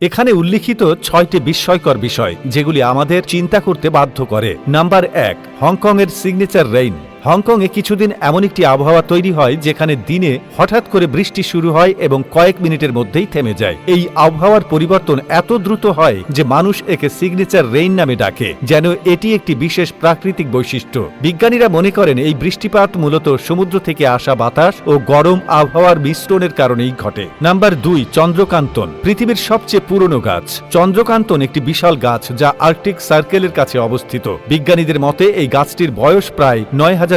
এখানে উল্লিখিত ছয়টি বিস্ময়কর বিষয়, যেগুলি আমাদের চিন্তা করতে বাধ্য করে। নাম্বার এক, হংকংয়ের সিগনেচার রেইন। হংকংয়ে কিছুদিন এমন একটি আবহাওয়া তৈরি হয় যেখানে দিনে হঠাৎ করে বৃষ্টি শুরু হয় এবং কয়েক মিনিটের মধ্যেই থেমে যায়। এই আবহাওয়ার পরিবর্তন এত দ্রুত হয় যে মানুষ একে সিগনেচার রেইন নামে ডাকে, যেন এটি একটি বিশেষ প্রাকৃতিক বৈশিষ্ট্য। বিজ্ঞানীরা মনে করেন এই বৃষ্টিপাত মূলত সমুদ্র থেকে আসা বাতাস ও গরম আবহাওয়ার মিশ্রণের কারণেই ঘটে। নাম্বার দুই, চন্দ্রকান্তন। পৃথিবীর সবচেয়ে পুরনো গাছ। চন্দ্রকান্তন একটি বিশাল গাছ যা আর্কটিক সার্কেলের কাছে অবস্থিত। বিজ্ঞানীদের মতে এই গাছটির বয়স প্রায় নয় হাজার পাঁচশো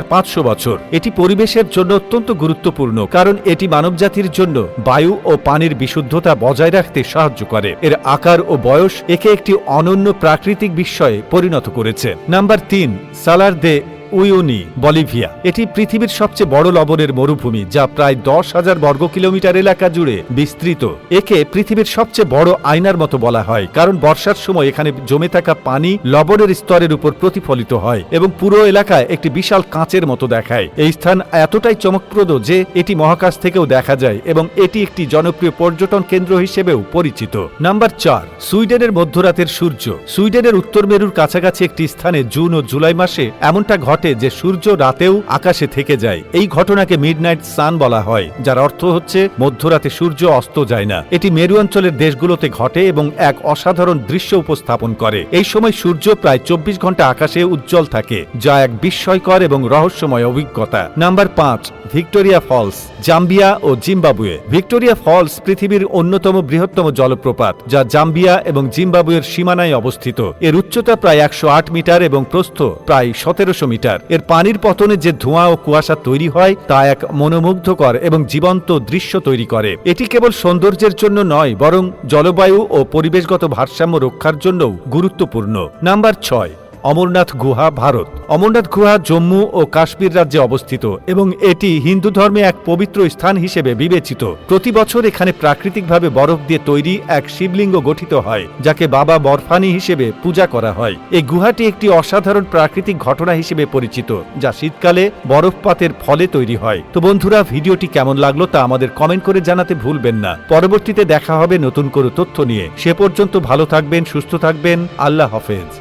বছর। এটি পরিবেশের জন্য অত্যন্ত গুরুত্বপূর্ণ, কারণ এটি মানবজাতির জন্য বায়ু ও পানির বিশুদ্ধতা বজায় রাখতে সাহায্য করে। এর আকার ও বয়স একে একটি অনন্য প্রাকৃতিক বিস্ময়ে পরিণত করেছে। নাম্বার তিন, সালার দে উইউনি বলিভিয়া। এটি পৃথিবীর সবচেয়ে বড় লবণের মরুভূমি, যা প্রায় দশ হাজার বর্গ কিলোমিটার এলাকা জুড়ে বিস্তৃত। একে পৃথিবীর সবচেয়ে বড় আয়নার মতো বলা হয়, কারণ বর্ষার সময় এখানে জমে থাকা পানি লবণের স্তরের উপর প্রতিফলিত হয় এবং পুরো এলাকায় একটি বিশাল কাঁচের মতো দেখায়। এই স্থান এতটাই চমকপ্রদ যে এটি মহাকাশ থেকেও দেখা যায় এবং এটি একটি জনপ্রিয় পর্যটন কেন্দ্র হিসেবেও পরিচিত। নাম্বার চার, সুইডেনের মধ্যরাতের সূর্য। সুইডেনের উত্তর মেরুর কাছাকাছি একটি স্থানে জুন ও জুলাই মাসে এমনটা ঘটে যে সূর্য রাতেও আকাশে থেকে যায়। এই ঘটনাকে মিডনাইট সান বলা হয়, যার অর্থ হচ্ছে মধ্যরাতে সূর্য অস্ত যায় না। এটি মেরু অঞ্চলের দেশগুলোতে ঘটে এবং এক অসাধারণ দৃশ্য উপস্থাপন করে। এই সময় সূর্য প্রায় চব্বিশ ঘণ্টা আকাশে উজ্জ্বল থাকে, যা এক বিস্ময়কর এবং রহস্যময় অভিজ্ঞতা। নাম্বার পাঁচ, ভিক্টোরিয়া ফলস, জাম্বিয়া ও জিম্বাবুয়ে। ভিক্টোরিয়া ফলস পৃথিবীর অন্যতম বৃহত্তম জলপ্রপাত, যা জাম্বিয়া এবং জিম্বাবুয়ের সীমানায় অবস্থিত। এর উচ্চতা প্রায় একশো আট মিটার এবং প্রস্থ প্রায় সতেরোশো মিটার। এর পানির পতনে যে ধোঁয়া ও কুয়াশা তৈরি হয়, তা এক মনোমুগ্ধকর এবং জীবন্ত দৃশ্য তৈরি করে। এটি কেবল সৌন্দর্যের জন্য নয়, বরং জলবায়ু ও পরিবেশগত ভারসাম্য রক্ষার জন্যও গুরুত্বপূর্ণ। নাম্বার ছয়। অমরনাথ গুহা ভারত। অমরনাথ গুহা জম্মু ও কাশ্মীর রাজ্যে অবস্থিত এবং এটি হিন্দু ধর্মে এক পবিত্র স্থান হিসেবে বিবেচিত। প্রতি বছর এখানে প্রাকৃতিকভাবে বরফ দিয়ে তৈরি এক শিবলিঙ্গ গঠিত হয়, যাকে বাবা বরফানি হিসেবে পূজা করা হয়। এই গুহাটি একটি অসাধারণ প্রাকৃতিক ঘটনা হিসেবে পরিচিত, যা শীতকালে বরফপাতের ফলে তৈরি হয়। তো বন্ধুরা, ভিডিওটি কেমন লাগল তা আমাদের কমেন্ট করে জানাতে ভুলবেন না। পরবর্তীতে দেখা হবে নতুন কোনো তথ্য নিয়ে। সে পর্যন্ত ভালো থাকবেন, সুস্থ থাকবেন। আল্লাহ হাফেজ।